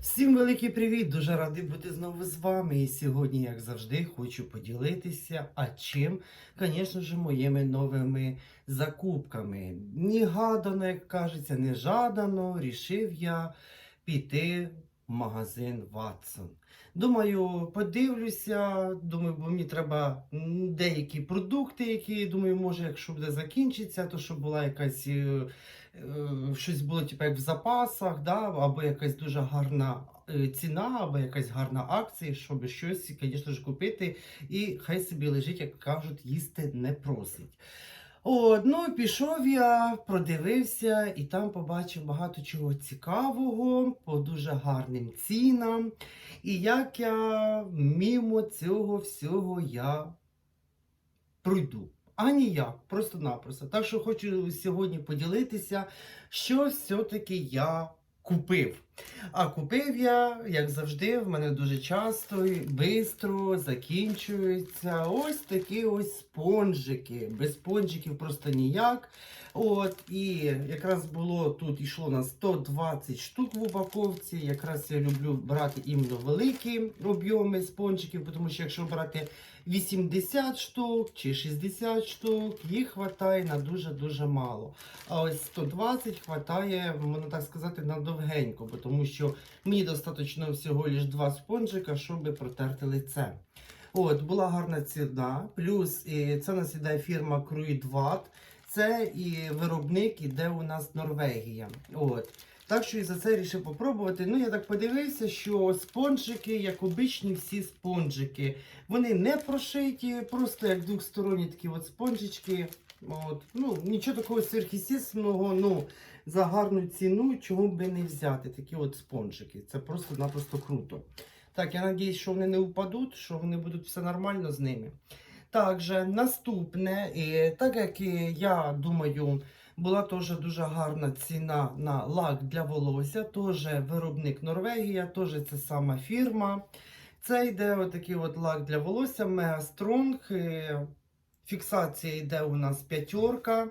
Всім великий привіт! Дуже радий бути знову з вами. І сьогодні, як завжди, хочу поділитися. А чим, звісно ж, моїми новими закупками. Негадано, як кажеться, не жадано, рішив я піти в магазин Ватсон. Думаю, подивлюся. Думаю, бо мені треба деякі продукти, які думаю, може, якщо буде закінчиться, то щоб була якась. Е, щось було типу, як в запасах, да, або якась дуже гарна е, ціна, або якась гарна акція, щоб щось, звісно ж, купити, і хай собі лежить, як кажуть, їсти не просить. От, ну, пішов я, продивився і там побачив багато чого цікавого, по дуже гарним цінам. І як я мімо цього всього я пройду. А ніяк, просто-напросто. Так що хочу сьогодні поділитися, що все-таки я купив. А купив я, як завжди, в мене дуже часто і швидко закінчуються ось такі ось спонжики. Без спонжиків просто ніяк. От, і якраз було тут йшло на 120 штук в упаковці. Якраз я люблю брати іменно великі об'єми спонжиків, тому що якщо брати 80 штук чи 60 штук, їх вистачає на дуже-дуже мало. А ось 120 вистачає, можна так сказати, на довгенько, бо тому що мені достатньо всього лиш два спонжика, щоб протерти лице. От, була гарна ціна, плюс і це нас іде фірма Круїдват. Це і виробник іде у нас Норвегія. От. Так що і за це вирішив попробувати. Ну, я так подивився, що спонжики, як обичні всі спонжики, вони не прошиті, просто як двосторонні такі от спонжички. От. Ну, нічого такого сверхъестественного, ну, за гарну ціну, чого би не взяти. Такі от спонжики. Це просто-напросто круто. Так, я надіюсь, що вони не впадуть, що вони будуть все нормально з ними. Також наступне, так як я думаю, була теж дуже гарна ціна на лак для волосся, теж виробник Норвегія, теж це сама фірма. Це йде отакий от лак для волосся Mega Strong. е, Фіксація йде у нас п'ятерка.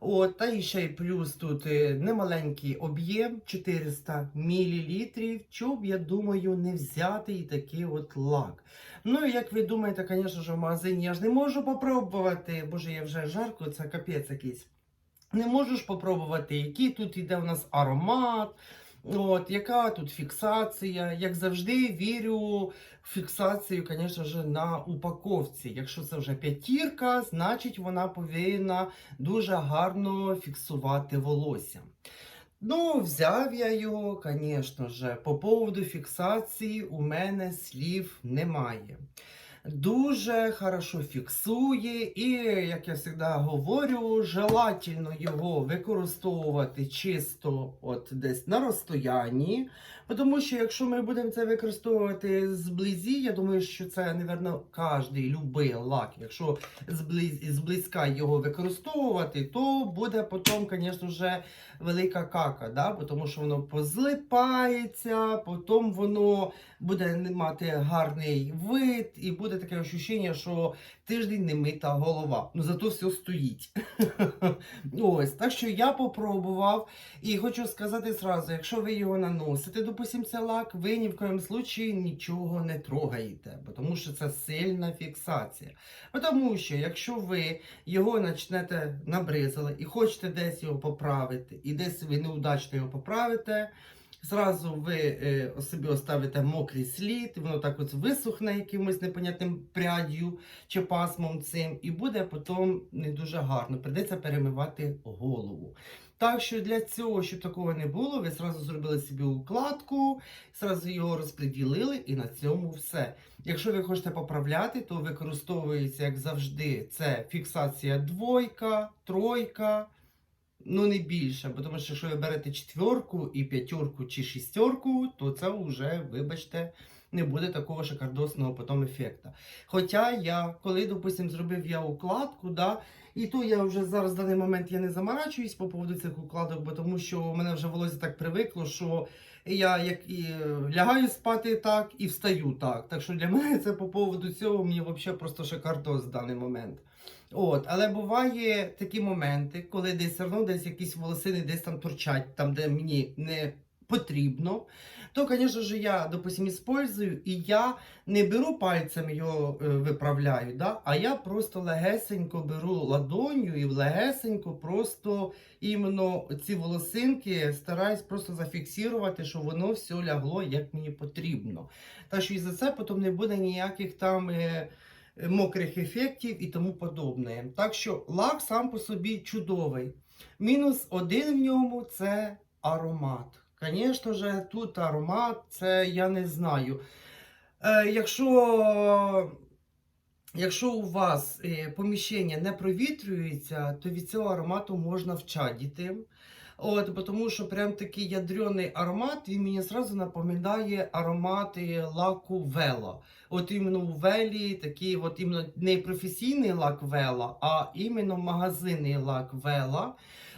От, та ще й плюс тут е, немаленький об'єм 400 мл. Чоб, я думаю, не взяти і такий от лак. Ну, і як ви думаєте, звісно ж, в магазині я ж не можу попробувати, боже, я вже жарко, це капець якийсь. Не можу ж попробувати, який тут іде у нас аромат, от, яка тут фіксація. Як завжди, вірю в фіксацію, звісно ж, на упаковці. Якщо це вже п'ятірка, значить вона повинна дуже гарно фіксувати волосся. Ну, взяв я його, звісно ж, по поводу фіксації у мене слів немає. Дуже хорошо фіксує, і, як я завжди говорю, желательно його використовувати чисто от десь на розстоянні. Тому що якщо ми будемо це використовувати зблизі, я думаю, що це, напевно, кожен любий лак. Якщо зблизь, зблизька його використовувати, то буде потім, звісно ж, велика кака, да? тому що воно позлипається, потім воно буде мати гарний вид, і буде таке відчуття, що тиждень не мита голова. Ну зато все стоїть. Ось, так що я попробував. І хочу сказати зразу, якщо ви його наносите, допустим, це лак, ви ні в коєму случаї нічого не трогаєте, тому що це сильна фіксація. Тому що якщо ви його почнете набризали і хочете десь його поправити, і десь ви неудачно його поправите, Зразу ви е, собі оставите мокрий слід, воно так от висохне якимось непонятним пряддю чи пасмом цим, і буде потім не дуже гарно. Придеться перемивати голову. Так що для цього, щоб такого не було, ви зразу зробили собі укладку, зразу його розподілили, і на цьому все. Якщо ви хочете поправляти, то використовується, як завжди, це фіксація двойка, тройка. Ну, не більше, бо тому що якщо ви берете четверку і п'ятерку чи шістерку, то це вже, вибачте, не буде такого шикардосного потім ефекту. Хоча я, коли, допустим, зробив я укладку, да, і то я вже зараз в даний момент я не заморачуюсь по поводу цих укладок, бо тому що у мене вже волосся так привикло, що я як і лягаю спати так, і встаю так. Так що для мене це по поводу цього мені взагалі просто шикардос в даний момент. От, але буває такі моменти, коли десь все одно десь якісь волосини десь там торчать, там де мені не потрібно, то, звісно ж, я, допустим, использую, і я не беру пальцем його е, виправляю, да? а я просто легесенько беру ладонью і легесенько просто іменно ці волосинки стараюсь просто зафіксувати, щоб воно все лягло, як мені потрібно. Так що і за це потім не буде ніяких там. Е, Мокрих ефектів і тому подобне. Так що лак сам по собі чудовий. Мінус один в ньому це аромат. Звісно ж, тут аромат, це я не знаю. Е, якщо, якщо у вас е, поміщення не провітрюється, то від цього аромату можна вчадіти. От, тому що прям такий ядрений аромат, він мені зразу напоминає аромати лаку Вела. От іменно у Велі такий от іменно не професійний лак Вела, а іменно магазинний лак Вела.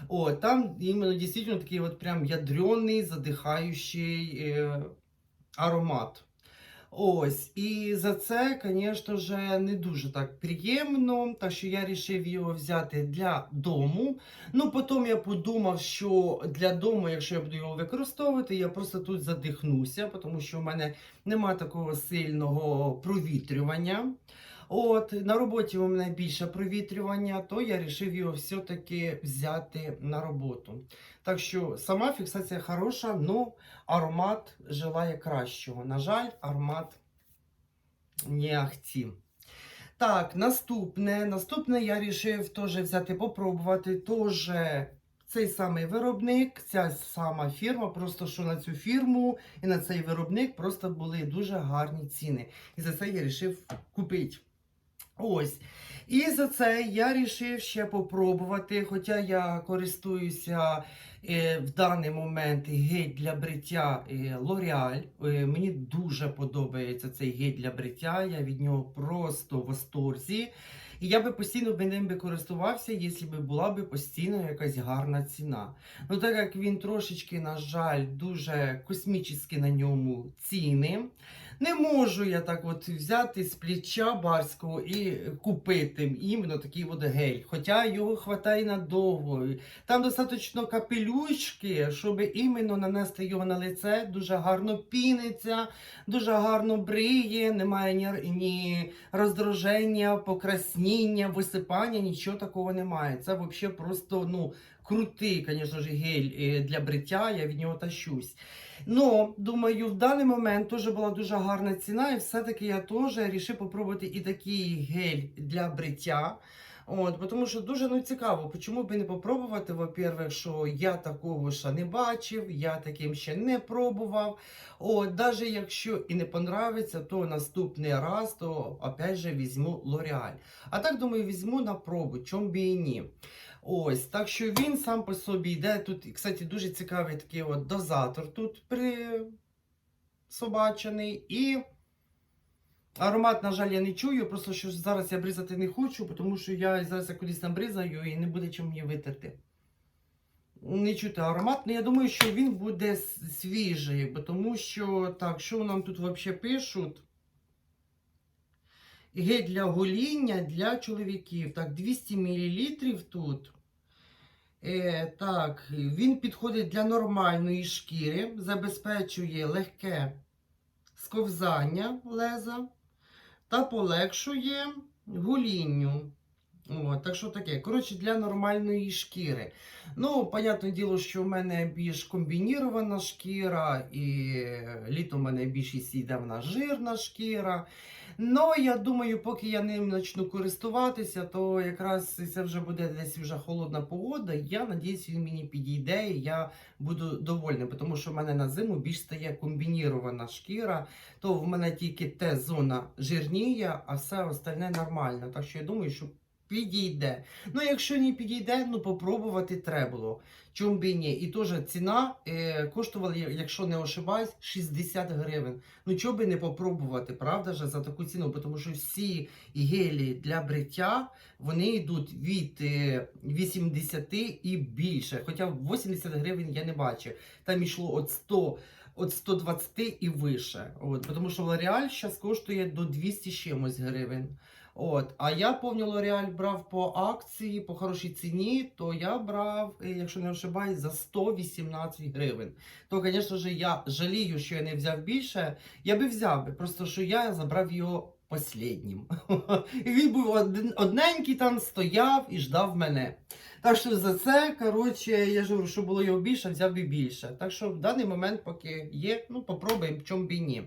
О, там іменно дійсно такий от прям ядрений, задихаючий е, аромат. Ось, і за це, звісно ж, не дуже так приємно. Так що я вирішив його взяти для дому. Ну, потім я подумав, що для дому, якщо я буду його використовувати, я просто тут задихнуся, тому що в мене немає такого сильного провітрювання. От, на роботі у мене більше провітрювання, то я вирішив його все-таки взяти на роботу. Так що сама фіксація хороша, але аромат желає кращого. На жаль, аромат не ахті. Так, наступне. Наступне я вирішив теж взяти, попробувати. Теж цей самий виробник, ця сама фірма, просто що на цю фірму і на цей виробник просто були дуже гарні ціни. І за це я вирішив купити. Ось. І за це я вирішив ще попробувати, хоча я користуюся е, в даний момент гель для бриття е, L'Oreal. Е, мені дуже подобається цей гель для бриття, я від нього просто в восторзі. І я би постійно би ним би користувався, якщо б була би постійно якась гарна ціна. Ну так як він трошечки, на жаль, дуже космічні на ньому ціни. Не можу я так от взяти з плеча барського і купити іменно такий от гель. Хоча його хватає надовго. Там достатньо капелючки, щоб іменно нанести його на лице. Дуже гарно піниться, дуже гарно бриє, немає ні, ні роздраження, покрасніння, висипання, нічого такого немає. Це взагалі просто ну, крутий, звісно ж, гель е, для бриття, я від нього тащусь. Ну, думаю, в даний момент теж була дуже гарна ціна, і все-таки я теж вирішив попробувати і такий гель для бриття. От, тому що дуже ну, цікаво, чому би не попробувати, во-первых, що я такого ще не бачив, я таким ще не пробував. От, навіть якщо і не понравиться, то наступний раз, то опять же візьму L'Oreal. А так, думаю, візьму на пробу, чому би і ні. Ось, так що він сам по собі йде. Тут, кстати, дуже цікавий такий от дозатор тут присобачений. І аромат, на жаль, я не чую, просто що зараз я бризати не хочу, тому що я зараз я кудись там бризаю і не буде чим мені витерти. Не чути аромат, але я думаю, що він буде свіжий, тому що, так, що нам тут взагалі пишуть? Гель для гоління для чоловіків. Так, 200 мл тут. Е, Так, він підходить для нормальної шкіри, забезпечує легке сковзання леза та полегшує голінню. О, так що таке? Коротше, для нормальної шкіри. Ну, понятне діло, що в мене більш комбінірована шкіра, і літо в мене більшість йде в жирна шкіра. Ну, я думаю, поки я ним почну користуватися, то якраз це вже буде десь вже холодна погода. Я надіюсь, він мені підійде і я буду довольна, тому що в мене на зиму більш стає комбінірована шкіра, то в мене тільки те зона жирніє, а все остальне нормально. Так що я думаю, що підійде. Ну, якщо не підійде, ну попробувати треба було. Чому б і ні? І теж ціна е, коштувала, якщо не ошибаюсь, 60 гривень. Ну, чого би не попробувати, правда ж, за таку ціну? Тому що всі гелі для бриття вони йдуть від е, 80 і більше. Хоча 80 гривень я не бачив. Там йшло від 100 От 120 і вище. От, тому що L'Oreal зараз коштує до 200 чимось гривень. От, а я повню Лореаль брав по акції, по хорошій ціні, то я брав, е, якщо не ошибаюсь, за 118 гривень. То, звісно ж, я жалію, що я не взяв більше. Я би взяв просто що я забрав його останнім. Він був один, одненький там, стояв і ждав мене. Так що за це, коротше, я ж говорю, що було його більше, взяв би більше. Так що в даний момент, поки є, ну попробуємо, в чому б і ні.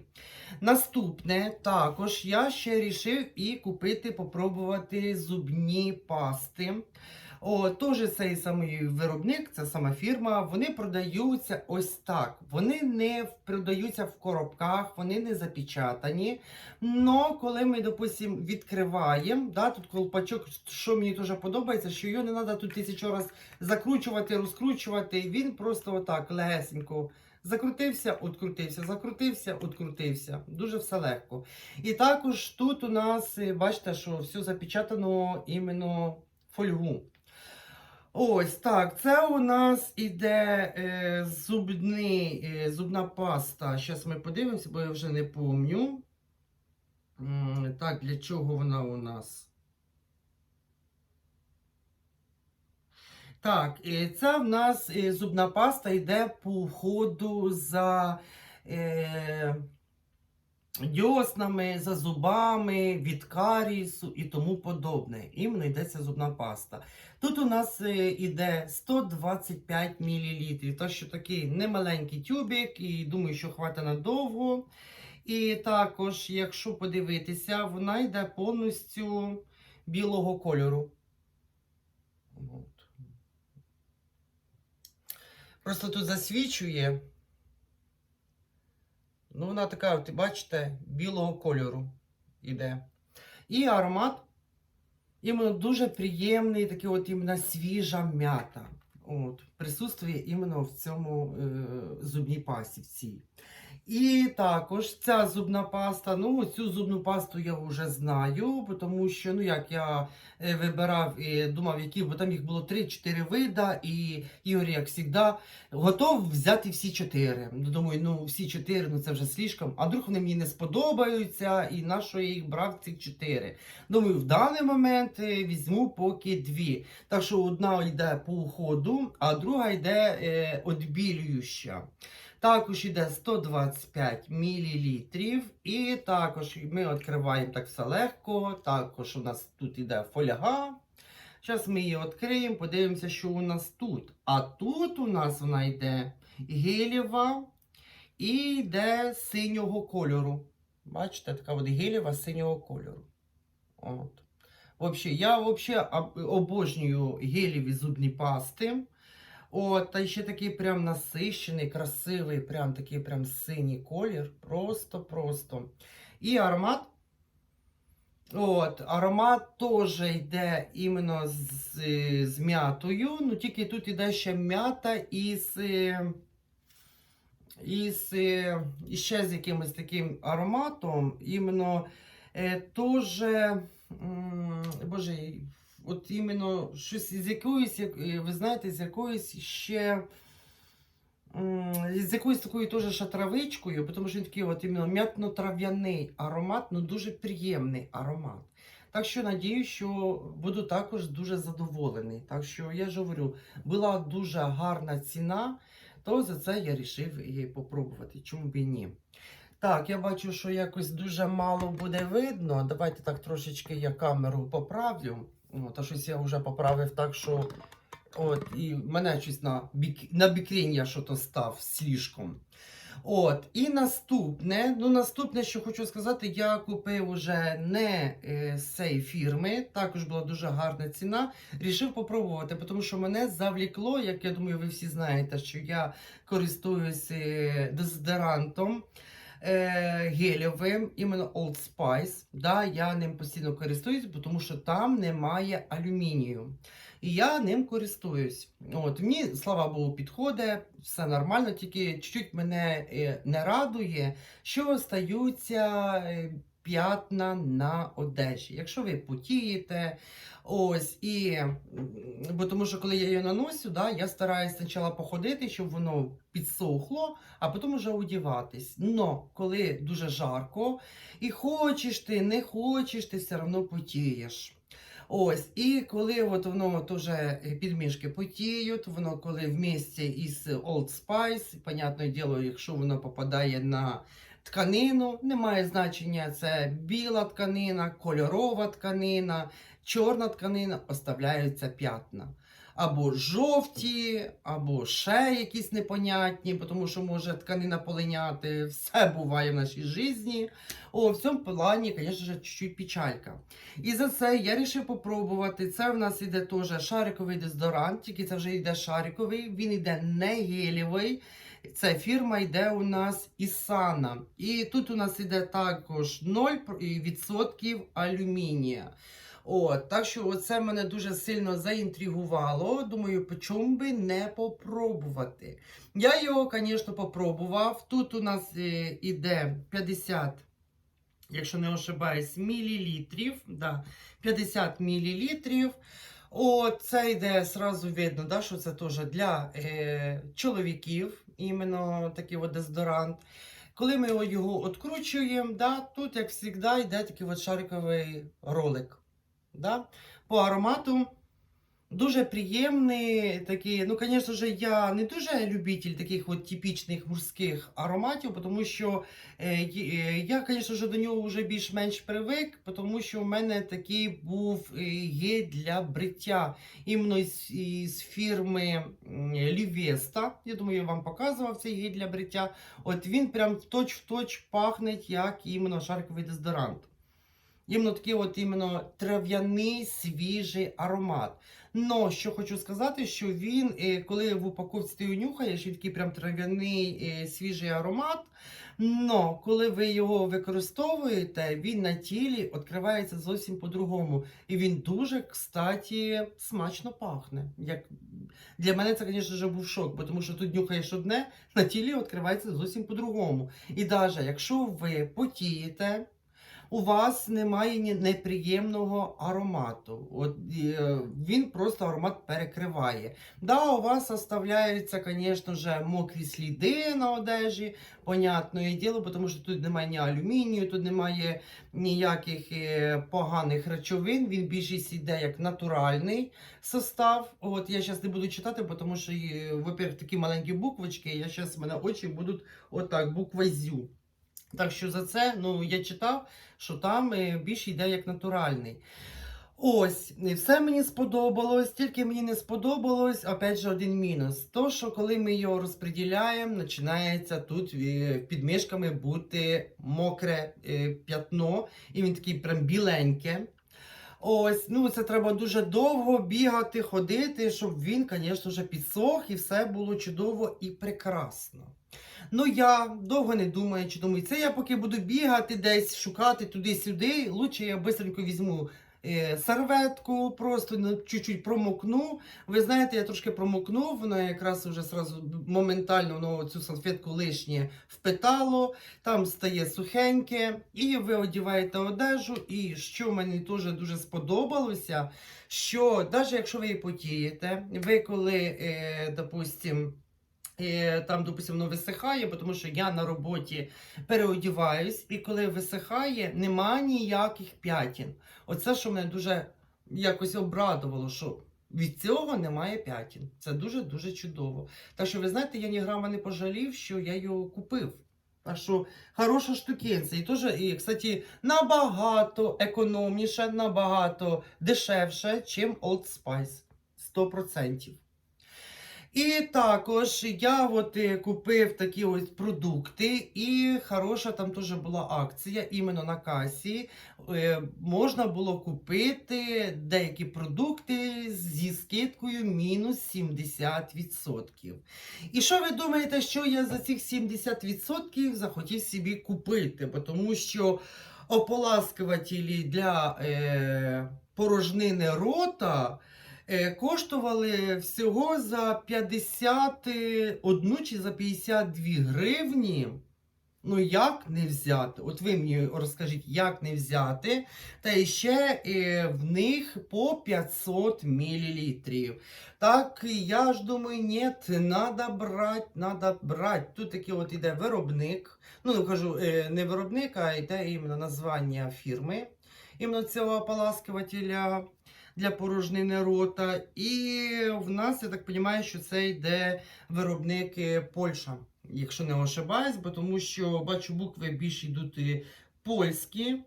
Наступне, також я ще рішив і купити, попробувати зубні пасти. О, теж цей самий виробник, ця сама фірма, вони продаються ось так. Вони не продаються в коробках, вони не запечатані. Но коли ми, допустим, відкриваємо, да, тут колпачок, що мені дуже подобається, що його не треба тут тисячу раз закручувати, розкручувати. Він просто отак легесенько закрутився, открутився, закрутився, открутився. Дуже все легко. І також тут у нас, е, бачите, що все запечатано іменно фольгу. Ось так, це у нас іде е, зубний, е, зубна паста. Зараз ми подивимося, бо я вже не пам'ятаю. М, Так, для чого вона у нас? Так, е, це в нас е, зубна паста йде по входу за е, дьоснами, за зубами, від карісу і тому подобне. Іменно йдеться зубна паста. Тут у нас е, іде 125 мл. Так що такий немаленький тюбик, і думаю, що хватить надовго. І також, якщо подивитися, вона йде повністю білого кольору. Просто тут засвічує. Ну, вона така, от, бачите, білого кольору іде. І аромат іменно дуже приємний, такий от іменно свіжа м'ята. От, присутствує іменно в цьому е, зубній цій. І також ця зубна паста, ну цю зубну пасту я вже знаю, тому що ну як я е, вибирав і думав, які, бо там їх було 3-4 вида, і Ігор, як завжди, готов взяти всі чотири. Ну, Думаю, ну всі чотири, ну це вже слишком. А вдруг вони мені не сподобаються, і на що я їх брав цих чотири. Думаю, в даний момент е, візьму поки дві. Так що одна йде по уходу, а друга йде е, відбілююча. Також йде 125 мл. І також ми відкриваємо так все легко. Також у нас тут йде фольга. Зараз ми її відкриємо, подивимося, що у нас тут. А тут у нас вона йде гелєва і йде синього кольору. Бачите, така от гелєва синього кольору. От. Вообще, я вообще обожнюю гелєві зубні пасти. От, та ще такий прям насищений, красивий, прям такий прям синій колір. Просто-просто. І аромат. От, аромат теж йде іменно з, з м'ятою. Ну, тільки тут йде ще м'ята із, із, і ще з якимось таким ароматом. Іменно е, теж, боже, от іменно щось з якоїсь, як- е, ви знаєте, з якоїсь ще. З якоюсь такою теж ще травичкою, тому що він такий от іменно м'ятно-трав'яний аромат, ну дуже приємний аромат. Так що надію, що буду також дуже задоволений. Так що я ж говорю, була дуже гарна ціна, то за це я вирішив її попробувати. Чому б і ні? Так, я бачу, що якось дуже мало буде видно. Давайте так трошечки я камеру поправлю. О, та щось я вже поправив так, що от, і мене щось на, бік... на бікрінь я що-то став слишком. От, і наступне, ну наступне, що хочу сказати, я купив уже не е, з цієї фірми, також була дуже гарна ціна. Рішив попробувати, тому що мене завлікло, як я думаю, ви всі знаєте, що я користуюсь е, дезодорантом е, іменно Old Spice. Да, я ним постійно користуюсь, тому що там немає алюмінію. І я ним користуюсь. От, мені, слава Богу, підходить, все нормально, тільки чуть-чуть мене е, не радує, що стаються е, п'ятна на одежі. Якщо ви потієте, ось і бо тому що коли я її наносю, да, я стараюся спочатку походити, щоб воно підсохло, а потім вже одіватись. Но коли дуже жарко, і хочеш ти, не хочеш, ти все одно потієш. Ось, і коли от воно теж підмішки потіють, воно коли в місці із Old Spice, понятне діло, якщо воно попадає на тканину, немає значення, це біла тканина, кольорова тканина, чорна тканина, оставляються п'ятна. Або жовті, або ще якісь непонятні, тому що може тканина полиняти. Все буває в нашій житті. О, в цьому плані, звісно чуть-чуть печалька. І за це я вирішив попробувати. Це в нас іде теж шариковий дезодорант, тільки це вже йде шариковий, він йде не гелєвий. Це фірма йде у нас Ісана. І тут у нас іде також 0% алюмінія. От, так що це мене дуже сильно заінтригувало. Думаю, чому би не попробувати. Я його, звісно, попробував. Тут у нас е, іде 50, якщо не ошибаюсь, мілілітрів. Да, 50 мілілітрів. О, це йде сразу видно, да, що це теж для е, чоловіків, іменно такий от дезодорант. Коли ми його, відкручуємо, да, тут, як завжди, йде такий от шариковий ролик. Да? По аромату дуже приємний такий. Ну, звісно ж, я не дуже любитель таких от типічних мужських ароматів, тому що е, е, я, звісно ж, до нього вже більш-менш привик, тому що в мене такий був е, гель для бриття іменно із, із фірми Лівеста. Я думаю, я вам показував цей гель для бриття. От він прям точ-в-точ пахне, як іменно шариковий дезодорант. Іменно такий от іменно трав'яний свіжий аромат. Но що хочу сказати, що він, е, коли в упаковці ти нюхаєш, він такий прям трав'яний е, свіжий аромат. Но коли ви його використовуєте, він на тілі відкривається зовсім по-другому. І він дуже, кстати, смачно пахне. Як... Для мене це, звісно, був шок, бо тому що тут нюхаєш одне, на тілі відкривається зовсім по-другому. І навіть якщо ви потієте, у вас немає ні- неприємного аромату. От, е, він просто аромат перекриває. Да, у вас оставляються, звісно ж, мокрі сліди на одежі, понятне діло, тому що тут немає ні алюмінію, тут немає ніяких е, поганих речовин. Він більшість йде як натуральний состав. От я зараз не буду читати, тому що, е, во-первых, такі маленькі буквочки, я зараз в мене очі будуть отак, буква зю. Так що за це ну, я читав, що там е, більш йде як натуральний. Ось, все мені сподобалось, тільки мені не сподобалось, опять же, один мінус. То, що коли ми його розподіляємо, починається тут е, під мишками бути мокре е, п'ятно, і він такий прям біленьке. Ось, ну це треба дуже довго бігати, ходити, щоб він, звісно вже підсох і все було чудово і прекрасно. Ну, я довго не думаю, чи думаю, це я поки буду бігати десь, шукати туди-сюди. Лучше я швидко візьму серветку, просто чуть-чуть промокну. Ви знаєте, я трошки промокнув, воно якраз вже сразу моментально воно цю салфетку лишнє впитало, там стає сухеньке, і ви одягаєте одежу. І що мені теж дуже сподобалося, що навіть якщо ви і потієте, ви коли, е, допустим, Е, Там, допустимо, воно висихає, тому що я на роботі переодіваюсь, і коли висихає, нема ніяких п'ятін. Оце, що мене дуже якось обрадувало, що від цього немає п'ятін. Це дуже-дуже чудово. Так що, ви знаєте, я ні грама не пожалів, що я його купив. Так що хороша штукенця. І теж, і, кстати, набагато економніше, набагато дешевше, ніж Old Spice. 100%. І також я от е, купив такі ось продукти, і хороша там теж була акція іменно на касі. Е, можна було купити деякі продукти зі скидкою мінус 70%. І що ви думаєте, що я за цих 70% захотів собі купити? Бо тому що ополаскувателі для е, порожнини рота коштували всього за 51 чи за 52 гривні. Ну як не взяти? От ви мені розкажіть, як не взяти. Та ще е, в них по 500 мл. Так, я ж думаю, ні, треба брати, треба брати. Тут такий от іде виробник. Ну, кажу, е, не виробник, а йде іменно названня фірми. Іменно цього ополаскувателя для порожнини рота. І в нас, я так розумію, що це йде виробник Польща, якщо не ошибаюсь, бо тому що бачу букви більш йдуть е, польські.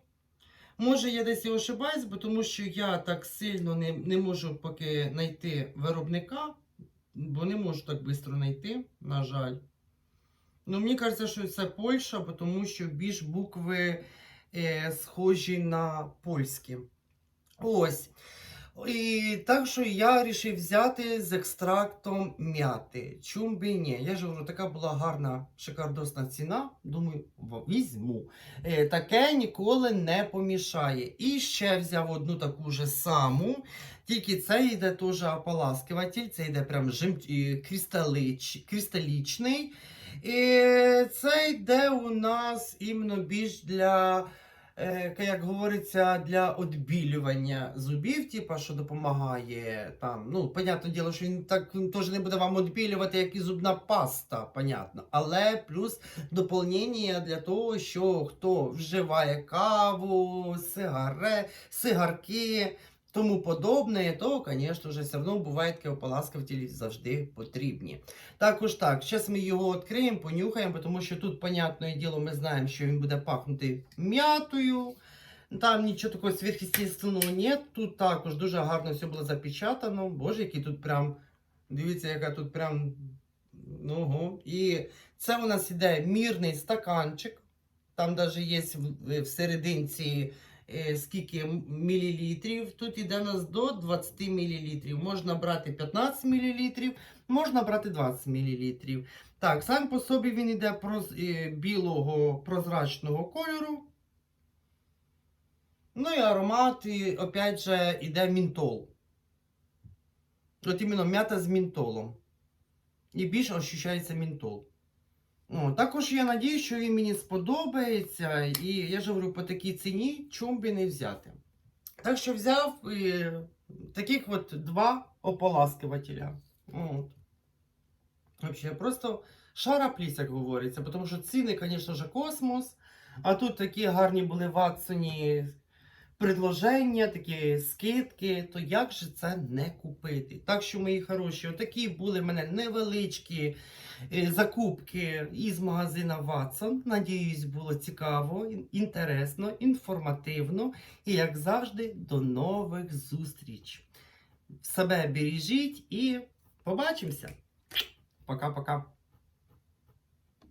Може, я десь і ошибаюсь, бо тому що я так сильно не, не можу поки знайти виробника, бо не можу так швидко знайти, на жаль. Ну, мені кажеться, що це Польща, бо тому що більш букви е, схожі на польські. Ось. І так що я вирішив взяти з екстрактом м'яти. Чум би ні. Я ж говорю, така була гарна, шикардосна ціна. Думаю, візьму. Е, таке ніколи не помішає. І ще взяв одну таку же саму. Тільки це йде теж ополаскуватель, це йде прям жим... е, кристалич... кристалічний. І це йде у нас іменно більш для е, як говориться, для відбілювання зубів, типа, що допомагає там. Ну, понятне діло, що він так він теж не буде вам відбілювати, як і зубна паста, понятно. Але плюс доповнення для того, що хто вживає каву, сигаре, сигарки. Тому подобне, то, звісно ж, все одно бувають такі ополаскувателі завжди потрібні. Також так, зараз ми його відкриємо, понюхаємо, тому що тут, понятне діло, ми знаємо, що він буде пахнути м'ятою. Там нічого такого сверхъестественного нет. Тут також дуже гарно все було запечатано. Боже, який тут прям. Дивіться, яка тут прям. Ого. І це у нас іде мірний стаканчик. Там навіть є в, серединці скільки мілілітрів. Тут іде нас до 20 мілілітрів. Можна брати 15 мілілітрів, можна брати 20 мілілітрів. Так, сам по собі він іде проз, е, білого прозрачного кольору. Ну і аромат, і, опять же, іде мінтол. От іменно м'ята з мінтолом. І більше ощущається мінтол. О, також я надію, що він мені сподобається. І я ж говорю, по такій ціні, чому би не взяти. Так що взяв е, таких от два ополаскувателя. От. Вообще, просто шарапліс, як говориться, тому що ціни, звісно ж, космос. А тут такі гарні були в Атсоні предложення, такі скидки, то як же це не купити? Так що, мої хороші, отакі були в мене невеличкі е, закупки із магазина Watson. Надіюсь, було цікаво, інтересно, інформативно. І, як завжди, до нових зустріч. Себе бережіть і побачимося. Пока-пока.